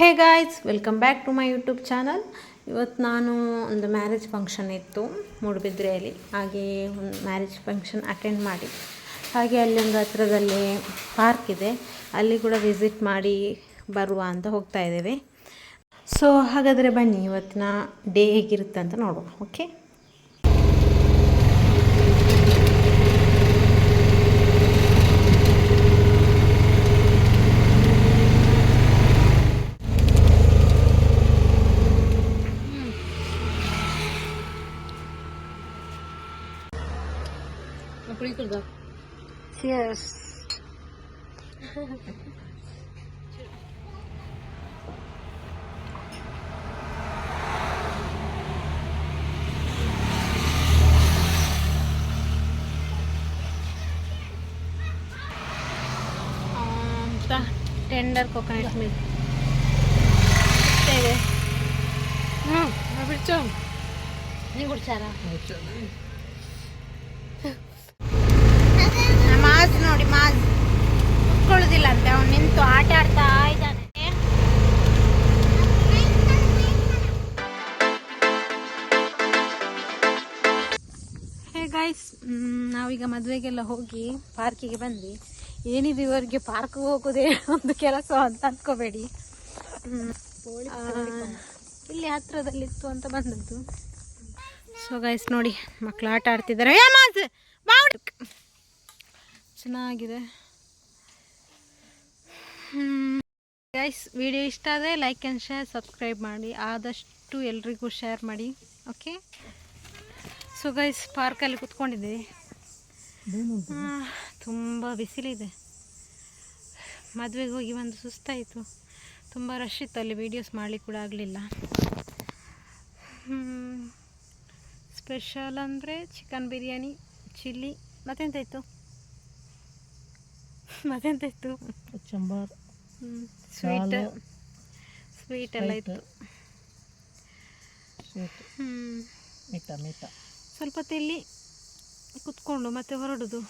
Hey guys, welcome back to my YouTube channel. ಇವತ್ತು ನಾನು ಒಂದು ಮ್ಯಾರೇಜ್ ಫಂಕ್ಷನ್ ಇತ್ತು, ಮೂಡುಬಿದ್ರೆಯಲ್ಲಿ. ಹಾಗೆ ಒಂದು ಮ್ಯಾರೇಜ್ ಫಂಕ್ಷನ್ ಅಟೆಂಡ್ ಮಾಡಿ. ಹಾಗೆ ಅಲ್ಲಿ ಒಂದು ಹತ್ರದಲ್ಲಿ ಪಾರ್ಕ್ ಇದೆ. ಅಲ್ಲಿ ಕೂಡ ವಿಸಿಟ್ ಮಾಡಿ ಬರುವ ಅಂತ ಹೋಗ್ತಾ ಇದ್ದೇವೆ. ಸೊ ಹಾಗಾದರೆ ಬನ್ನಿ, ಇವತ್ತಿನ ಡೇ ಹೇಗಿರುತ್ತೆ ಅಂತ ನೋಡುವ ಓಕೆ Cheers. ಅಂತ ಟೆಂಡರ್ ಕೊಕೊನಟ್ ಮಿಲ್ಕ್ ಇದೆ ಹ್ಞೂ ಮಾಸ್ ನೋಡಿ ಮಾಜ್. ಕುತ್ಕೊಳ್ಳೋದಿಲ್ಲ ಅಂತೆ ಅವ್ನು ನಿಂತು ಆಟ ಆಡ್ತಾ ಇದ್ದಾನೆ. ಹೇ ಗಾಯ್ಸ್ ನಾವೀಗ ಮದುವೆಗೆಲ್ಲ ಹೋಗಿ ಪಾರ್ಕಿಗೆ ಬಂದ್ವಿ. ಏನಿದೆ ಇವರಿಗೆ ಪಾರ್ಕ್ ಹೋಗೋದೇ ಒಂದು ಕೆಲಸ ಅಂತ. ಆ, ಇಲ್ಲಿ ಹತ್ರದಲ್ಲಿತ್ತು ಅಂತ ಬಂದದ್ದು. ಸೊ ಗೈಸ್ ನೋಡಿ ಮಕ್ಕಳು ಆಟ ಆಡ್ತಿದ್ದಾರೆ. ಚೆನ್ನಾಗಿದೆ. ಗೈಸ್ ವಿಡಿಯೋ ಇಷ್ಟ ಆದರೆ ಲೈಕ್ ಆ್ಯಂಡ್ ಶೇರ್ ಸಬ್ಸ್ಕ್ರೈಬ್ ಮಾಡಿ. ಆದಷ್ಟು ಎಲ್ರಿಗೂ ಶೇರ್ ಮಾಡಿ. ಓಕೆ ಸೊ ಗೈಸ್ ಪಾರ್ಕಲ್ಲಿ ಕೂತ್ಕೊಂಡಿದ್ದೀವಿ. ತುಂಬ ಬಿಸಿಲಿದೆ. ಮದುವೆಗೆ ಹೋಗಿ ಒಂದು ಸುಸ್ತಾಯಿತು. ತುಂಬ ರಶ್ ಇತ್ತು ಅಲ್ಲಿ ವೀಡಿಯೋಸ್ ಮಾಡಲಿಕ್ಕೆ ಕೂಡ ಆಗಲಿಲ್ಲ. ಸ್ಪೆಷಲ್ ಅಂದರೆ ಚಿಕನ್ ಬಿರಿಯಾನಿ ಚಿಲ್ಲಿ ಮತ್ತೆಂತಾಯಿತು? ಮತ್ತೆಂತ ಇತ್ತು ಚಂಬಾರ್ ಸ್ವೀಟ್ ಸ್ವೀಟ್ ಎಲ್ಲ ಇತ್ತು ಮಿಠ ಮಿಠ ಸ್ವಲ್ಪ ಇಲ್ಲಿ ಕುತ್ಕೊಂಡು ಮತ್ತೆ ಹೊರಡುದು.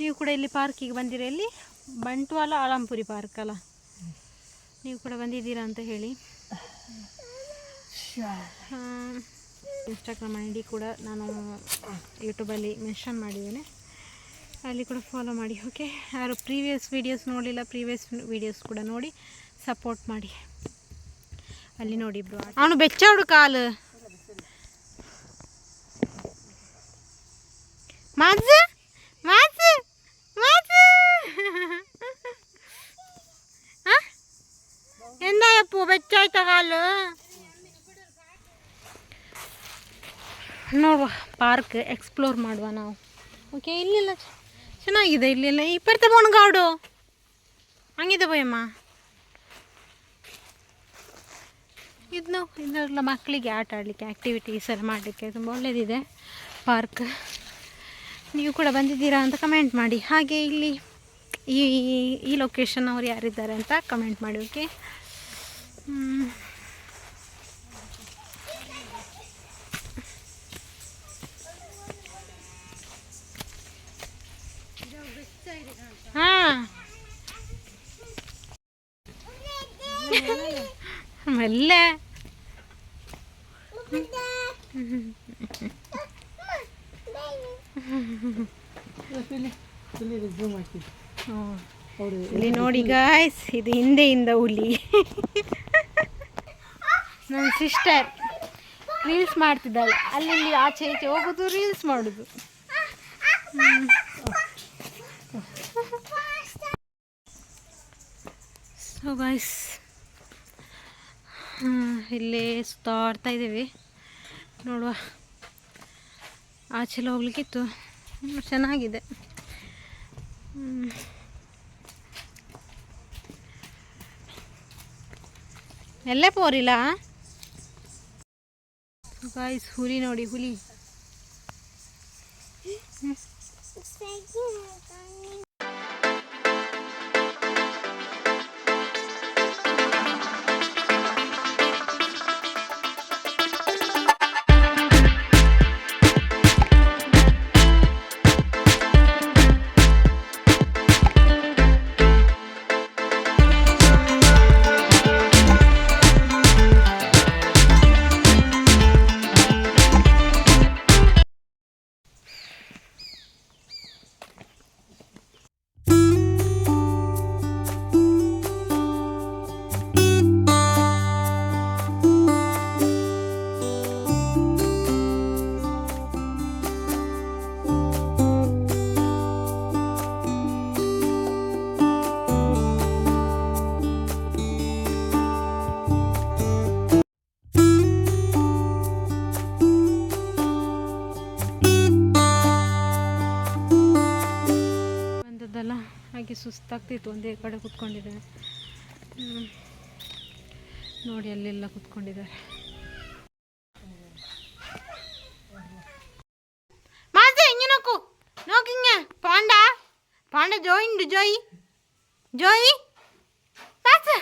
ನೀವು ಕೂಡ ಇಲ್ಲಿ ಪಾರ್ಕಿಗೆ ಬಂದಿರ. ಇಲ್ಲಿ ಬಂಟ್ವಾಲ ಆಲಂಪುರಿ ಪಾರ್ಕ್ ಅಲ್ಲ. ನೀವು ಕೂಡ ಬಂದಿದ್ದೀರಾ ಅಂತ ಹೇಳಿ. ಇನ್ಸ್ಟಾಗ್ರಾಮ್ ಐ ಡಿ ಕೂಡ ನಾನು ಯೂಟ್ಯೂಬಲ್ಲಿ ಮೆನ್ಷನ್ ಮಾಡಿದ್ದೇನೆ. ಅಲ್ಲಿ ಕೂಡ ಫಾಲೋ ಮಾಡಿ ಓಕೆ ಯಾರು ಪ್ರೀವಿಯಸ್ ವೀಡಿಯೋಸ್ ನೋಡಲಿಲ್ಲ ಪ್ರೀವಿಯಸ್ ವೀಡಿಯೋಸ್ ಕೂಡ ನೋಡಿ ಸಪೋರ್ಟ್ ಮಾಡಿ. ಅಲ್ಲಿ ನೋಡಿ ಬ್ರೋ ಅವನು ಬೆಚ್ಚವಡು ಕಾಲು. ಮಾಜ್ ಮಾಜ್ ಮಾಜ್ ಎಂದಾಯಪ್ಪು ಬೆಚ್ಚಾಯ್ತ ಕಾಲು? ನೋಡುವ ಪಾರ್ಕ್ ಎಕ್ಸ್ಪ್ಲೋರ್ ಮಾಡುವ ನಾವು. ಓಕೆ ಇಲ್ಲೆಲ್ಲ. ಚೆನ್ನಾಗಿದೆ ಇಲ್ಲೆಲ್ಲ ಇಪ್ಪತ್ತು ಗಾಡು. ಹಂಗಿದೆ ಬಯ್ಯಮ್ಮ ಇದನ್ನು ಇದೆಲ್ಲ ಮಕ್ಕಳಿಗೆ ಆಟ ಆಡಲಿಕ್ಕೆ ಆ್ಯಕ್ಟಿವಿಟೀಸ್ ಎಲ್ಲ ಮಾಡಲಿಕ್ಕೆ ತುಂಬ ಒಳ್ಳೆಯದಿದೆ ಪಾರ್ಕ್ ನೀವು ಕೂಡ ಬಂದಿದ್ದೀರಾ ಅಂತ ಕಮೆಂಟ್ ಮಾಡಿ. ಹಾಗೆ ಇಲ್ಲಿ ಈ ಈ ಲೊಕೇಶನ್ ಅವ್ರು ಯಾರಿದ್ದಾರೆ ಅಂತ ಕಮೆಂಟ್ ಮಾಡಿ ಓಕೆ ಹಾಕಿ ಇಲ್ಲಿ ನೋಡಿ ಗಾಯ್ಸ್ ಇದು ಹಿಂದೆಯಿಂದ ಹುಲಿ. ನನ್ನ ಸಿಸ್ಟರ್ ರೀಲ್ಸ್ ಮಾಡ್ತಿದ್ದಾಳೆ. ಅಲ್ಲಿ ಇಲ್ಲಿ ಆಚೆ ಈಚೆ ಹೋಗೋದು ರೀಲ್ಸ್ ಮಾಡೋದು. ಸೊ ಗಾಯ್ಸ್ ಇಲ್ಲೇ ಸುತ್ತಾಡ್ತಾ ಇದ್ದೀವಿ. ನೋಡುವ. ಆಚೆಲ್ಲ ಹೋಗ್ಲಿಕ್ಕಿತ್ತು. ಚೆನ್ನಾಗಿದೆ. ಎಲ್ಲೇ ಪೋರಿಲ್ಲ ಗಾಯ್ಸ್ ಹುಲಿ ನೋಡಿ ಹುಲಿ. ಹಾಗೆ ಸುಸ್ತಾಗ್ತಿತ್ತು ಒಂದೇ ಕಡೆ ಕೂತ್ಕೊಂಡಿದ್ದೆ ಹ್ಮ್. ನೋಡಿ ಅಲ್ಲೆಲ್ಲ ಕೂತ್ಕೊಂಡಿದ್ದಾರೆ. ಮಾತೆ ಹಿಂಗೆ ನೋಕು. ನೋಕು ಹಿಂಗೆ. ಪಾಂಡ. ಪಾಂಡ ಜೋಯಿಂಡು ಜೋಯಿ. ಜೋಯಿ. ಮಾತು.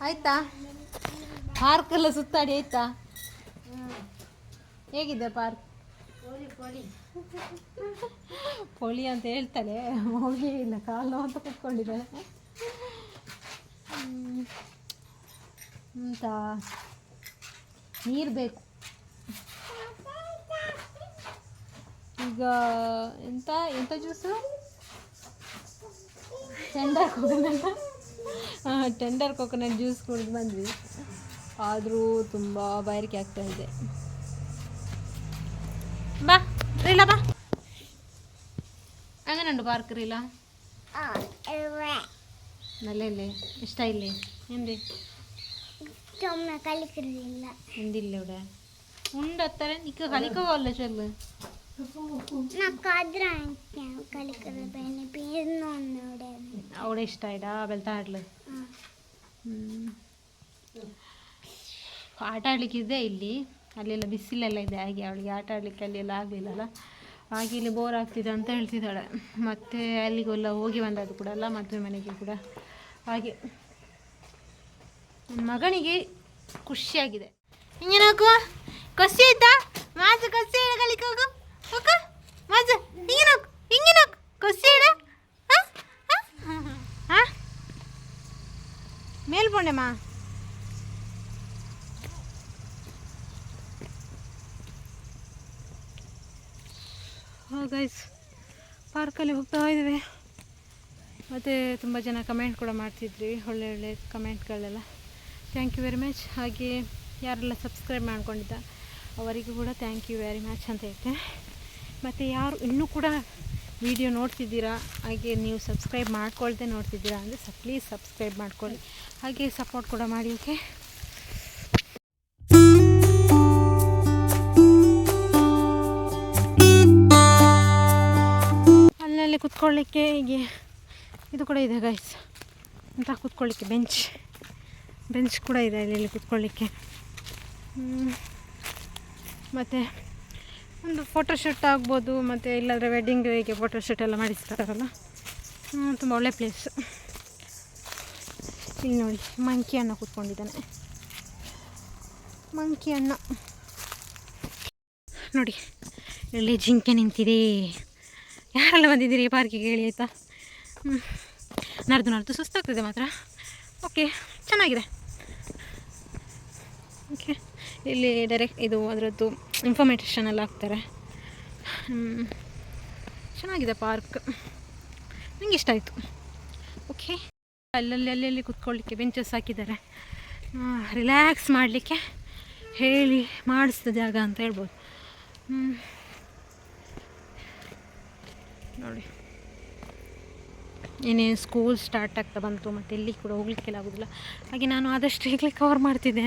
ಆಯ್ತಾ? ಪಾರ್ಕ್ ಎಲ್ಲ ಸುತ್ತಾಡಿ ಆಯ್ತಾ? ಹೇಗಿದೆ ಪಾರ್ಕ್? ಪೊಳಿ ಅಂತ ಹೇಳ್ತಾರೆ ಹೋಗಿ ಇಲ್ಲ ಕಾಲು ಅಂತ ಕುತ್ಕೊಂಡಿದ್ದಾಳೆ. ಹ್ಮ್. ಎಂತ ನೀರು ಬೇಕು. ಈಗ ಎಂತ ಎಂತ ಜ್ಯೂಸು ಚೆಂದ ಕೋಕೋನಟ್ ಟೆಂಡರ್ ಕೋಕೋನಟ್ ಜ್ಯೂಸ್ ಕುಡಿದು ಬಂದ್ವಿ ಆದರೂ ತುಂಬ ಬಾಯಾರಿಕೆ ಆಗ್ತಾ ಇದೆ ಬಾ ರೀಲಾ ಬಾ അങ്ങനെയുണ്ട് പാർക്ക് റീല നല്ലല്ലേ ഇഷ്ടമായില്ലേ എന്ത് ചുമ കളിക്കുന്നില്ല എന്തില്ല ഇവിടെ ഉണ്ട് അത്ര നിക്ക് കളിക്കോല്ലേ ചെല്ല് അവിടെ ഇഷ്ടമായിട്ടാ വെളുത്താട്ടില് ಆಟ ಆಡ್ಲಿಕ್ಕೆ ಇದೆ ಇಲ್ಲಿ. ಅಲ್ಲೆಲ್ಲ ಬಿಸಿಲೆಲ್ಲ ಇದೆ. ಹಾಗೆ ಅವಳಿಗೆ ಆಟ ಆಡ್ಲಿಕ್ಕೆ ಅಲ್ಲೆಲ್ಲ ಆಗಲಿಲ್ಲಲ್ಲ. ಹಾಗೆ ಇಲ್ಲಿ ಬೋರ್ ಆಗ್ತಿದೆ ಅಂತ ಹೇಳ್ತಿದ್ದಾಳೆ. ಮತ್ತೆ ಅಲ್ಲಿಗೆಲ್ಲ ಹೋಗಿ ಬಂದದ್ದು ಕೂಡ ಅಲ್ಲ ಮದುವೆ ಮನೆಗೆ ಕೂಡ. ಹಾಗೆ. ನನ್ನ ಮಗನಿಗೆ ಖುಷಿಯಾಗಿದೆ. ಹಿಂಗೆ ನೋಕು ಕಸಿ ಆಯ್ತಾ? ಮಾತು ಕಸಿ ಹೋಗು ಮೇಲ್ಪೊಂಡೆಮ್ಮ ಗೈಸ್ ಪಾರ್ಕಲ್ಲಿ ಹೋಗ್ತಾ ಇದ್ದೇವೆ ಮತ್ತು ತುಂಬ ಜನ ಕಮೆಂಟ್ ಕೂಡ ಮಾಡ್ತಿದ್ರಿ, ಒಳ್ಳೆ ಒಳ್ಳೆ ಕಮೆಂಟ್ಗಳೆಲ್ಲ ಥ್ಯಾಂಕ್ ಯು ವೆರಿ ಮಚ್ ಹಾಗೆ ಯಾರೆಲ್ಲ ಸಬ್ಸ್ಕ್ರೈಬ್ ಮಾಡ್ಕೊಂಡಿದ್ದ, ಅವರಿಗೂ ಕೂಡ ಥ್ಯಾಂಕ್ ಯು ವೆರಿ ಮಚ್ ಅಂತ ಹೇಳ್ತೇನೆ ಮತ್ತು ಯಾರು ಇನ್ನೂ ಕೂಡ ವಿಡಿಯೋ ನೋಡ್ತಿದ್ದೀರಾ, ಹಾಗೆ ನೀವು ಸಬ್ಸ್ಕ್ರೈಬ್ ಮಾಡ್ಕೊಳ್ದೆ ನೋಡ್ತಿದ್ದೀರಾ ಅಂದರೆ ಸ ಪ್ಲೀಸ್ ಸಬ್ಸ್ಕ್ರೈಬ್ ಮಾಡ್ಕೊಳ್ಳಿ. ಹಾಗೆ ಸಪೋರ್ಟ್ ಕೂಡ ಮಾಡಿ ಓಕೆ ಅಲ್ಲಲ್ಲಿ ಕುತ್ಕೊಳ್ಳಿಕ್ಕೆ ಹೀಗೆ ಇದು ಕೂಡ ಇದೆ ಗೈಸ್ ಅಂತ ಕೂತ್ಕೊಳ್ಳಿಕ್ಕೆ ಬೆಂಚ್ ಬೆಂಚ್ ಕೂಡ ಇದೆ ಅಲ್ಲಿ ಕುತ್ಕೊಳ್ಳಿಕ್ಕೆ. ಮತ್ತು ಒಂದು ಫೋಟೋಶೂಟ್ ಆಗ್ಬೋದು, ಮತ್ತು ಇಲ್ಲಾಂದರೆ ಹೀಗೆ ಫೋಟೋಶೂಟ್ ಎಲ್ಲ ಮಾಡಿಸ್ತಾರಲ್ಲ? ತುಂಬ ಒಳ್ಳೆ ಪ್ಲೇಸ್ ಇಲ್ಲಿ ನೋಡಿ ಮಂಕಿ ಅನ್ನ ಕೂತ್ಕೊಂಡಿದ್ದಾನೆ. ಮಂಕಿ ಅನ್ನ ನೋಡಿ, ಇಲ್ಲಿ ಜಿಂಕೆ ನಿಂತಿದೆ. ಯಾರೆಲ್ಲ ಬಂದಿದ್ದೀರಿ ಪಾರ್ಕಿಗೆ ಹೇಳಿ ಆಯಿತಾ? ಹ್ಞೂ ನರ್ದು ನರ್ದು ಸುಸ್ತಾಗ್ತದೆ ಮಾತ್ರ. ಓಕೆ ಚೆನ್ನಾಗಿದೆ. ಓಕೆ ಇಲ್ಲಿ ಡೈರೆಕ್ಟ್ ಇದು ಅದರದ್ದು ಇನ್ಫಾರ್ಮೇಷನ್ ಎಲ್ಲ ಹಾಕ್ತಾರೆ. ಚೆನ್ನಾಗಿದೆ ಪಾರ್ಕ್ ನನಗೆ ಇಷ್ಟ ಆಯಿತು. ಓಕೆ ಅಲ್ಲಲ್ಲಿ ಅಲ್ಲಲ್ಲಿ ಕುತ್ಕೊಳ್ಳಿಕ್ಕೆ ಬೆಂಚಸ್ ಹಾಕಿದ್ದಾರೆ. ರಿಲ್ಯಾಕ್ಸ್ ಮಾಡಲಿಕ್ಕೆ ಹೇಳಿ ಮಾಡಿಸಿದ ಜಾಗ ಅಂತ ಹೇಳ್ಬೋದು. ನೋಡಿ. ಏನೇನು ಸ್ಕೂಲ್ ಸ್ಟಾರ್ಟ್ ಆಗ್ತಾ ಬಂತು ಮತ್ತು ಎಲ್ಲಿ ಕೂಡ ಹೋಗ್ಲಿಕ್ಕೆಲ್ಲ ಆಗೋದಿಲ್ಲ. ಹಾಗೆ ನಾನು ಆದಷ್ಟು ಈಗಲೇ ಕವರ್ ಮಾಡ್ತಿದ್ದೆ.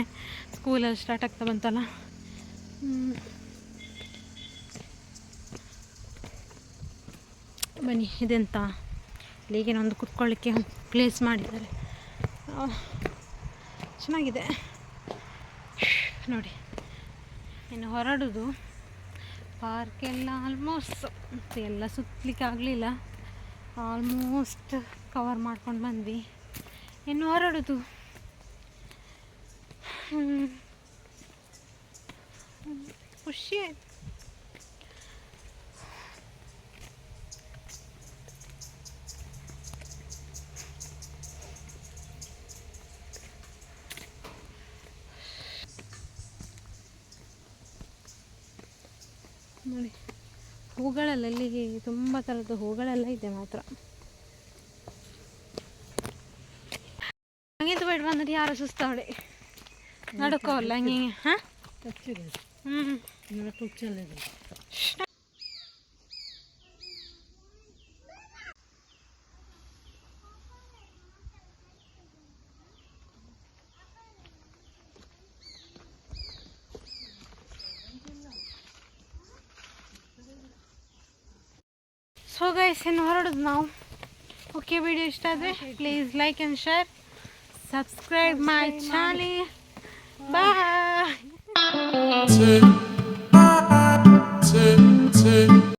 ಸ್ಕೂಲಲ್ಲಿ ಸ್ಟಾರ್ಟ್ ಆಗ್ತಾ ಬಂತಲ್ಲ. ಬನ್ನಿ, ಇದೆಂತ? ಇಲ್ಲಿಗೆ ಒಂದು ಕುತ್ಕೊಳ್ಳಿಕ್ಕೆ ಪ್ಲೇಸ್ ಮಾಡಿದ್ದಾರೆ. ಚೆನ್ನಾಗಿದೆ. ನೋಡಿ, ಇನ್ನು ಹೊರಡೋದು ಪಾರ್ಕೆಲ್ಲ ಆಲ್ಮೋಸ್ಟ್ ಎಲ್ಲ ಸುತ್ತಲಿಕ್ಕೆ ಆಗಲಿಲ್ಲ. ಆಲ್ಮೋಸ್ಟ್ ಕವರ್ ಮಾಡ್ಕೊಂಡು ಬಂದ್ವಿ. ಇನ್ನು ಹೊರಡೋದು. ಖುಷಿ ಆಯ್ತು. ನೋಡಿ ಹೂಗಳೆಲ್ಲ ಇಲ್ಲಿ ತುಂಬ ಥರದ ಹೂಗಳೆಲ್ಲ ಇದೆ ಮಾತ್ರ. ಹಂಗಿದ್ದು ಬೇಡ ಬಂದ್ರೆ ಯಾರು ಸುಸ್ತಾವಳೆ? ನಡ್ಕೋಲ್ಲ ಹಂಗೆ ಹಾಂ? तो चले गए। सो गायरड ना ओके वीडियो इष्ट please like and share subscribe my channel bye Take